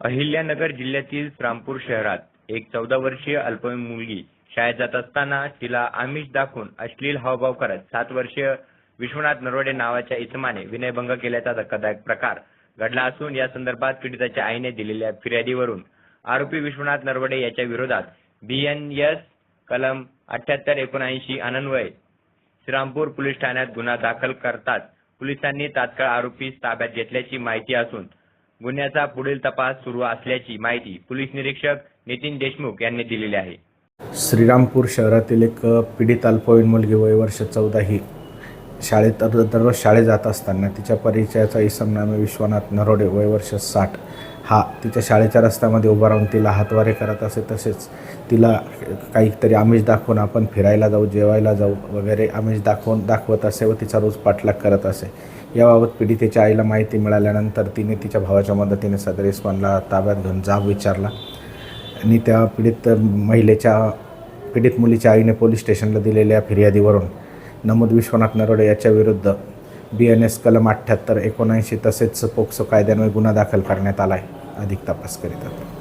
अहिल्यानगर जिल्ह्यातील रामपूर शहरात एक चौदा वर्षीय अल्पवयीन मुलगी शाळेत जात असताना तिला आमिष दाखवून अश्लील हावभाव करत सात वर्षीय विश्वनाथ नरवडे नावाच्या इसमाने विनयभंग केल्याचा धक्कादायक प्रकार घडला असून या संदर्भात पीडिताच्या आईने दिलेल्या फिर्यादीवरून आरोपी विश्वनाथ नरवडे याच्या विरोधात बीएनएस कलम अठ्याहत्तर एकोणऐंशी अनन्वय श्रीरामपूर पोलीस ठाण्यात गुन्हा दाखल करताच पोलिसांनी तात्काळ आरोपी ताब्यात घेतल्याची माहिती असून गुन्ह्याचा पुढील तपास सुरू असल्याची माहिती पोलीस निरीक्षक नितीन देशमुख यांनी दिलेली आहे. श्रीरामपूर शहरातील एक पीडित अल्पवयीन मुलगी वय वर्ष चौदा ही शाळेत दररोज शाळेत जात असताना तिच्या परिचयाचा इसमनामे विश्वनाथ नरोडे वय वर्ष साठ. हा तिच्या शाळेच्या रस्त्यामध्ये उभा राहून तिला हातवारे करत असे तसेच तिला काहीतरी आमिष दाखवून आपण फिरायला जाऊ जेवायला जाऊ वगैरे आमिष दाखवून दाखवत असे व तिचा रोज पाठलाग करत असे. याबाबत पीडितेच्या आईला माहिती मिळाल्यानंतर तिने तिच्या भावाच्या मदतीने सदर इस्मानला ताब्यात घेऊन जाब विचारला. आणि त्या पीडित महिलेच्या पीडित मुलीच्या आईने पोलीस स्टेशनला दिलेल्या फिर्यादीवरून नमूद विश्वनाथ नरोडे याच्या विरुद्ध बी एन एस कलम अठ्ठ्याहत्तर एकोणऐंशी तसेच पोक्सो कायद्यान्वये गुन्हा दाखल करण्यात आला आहे अधिक तपास करीत आहेत.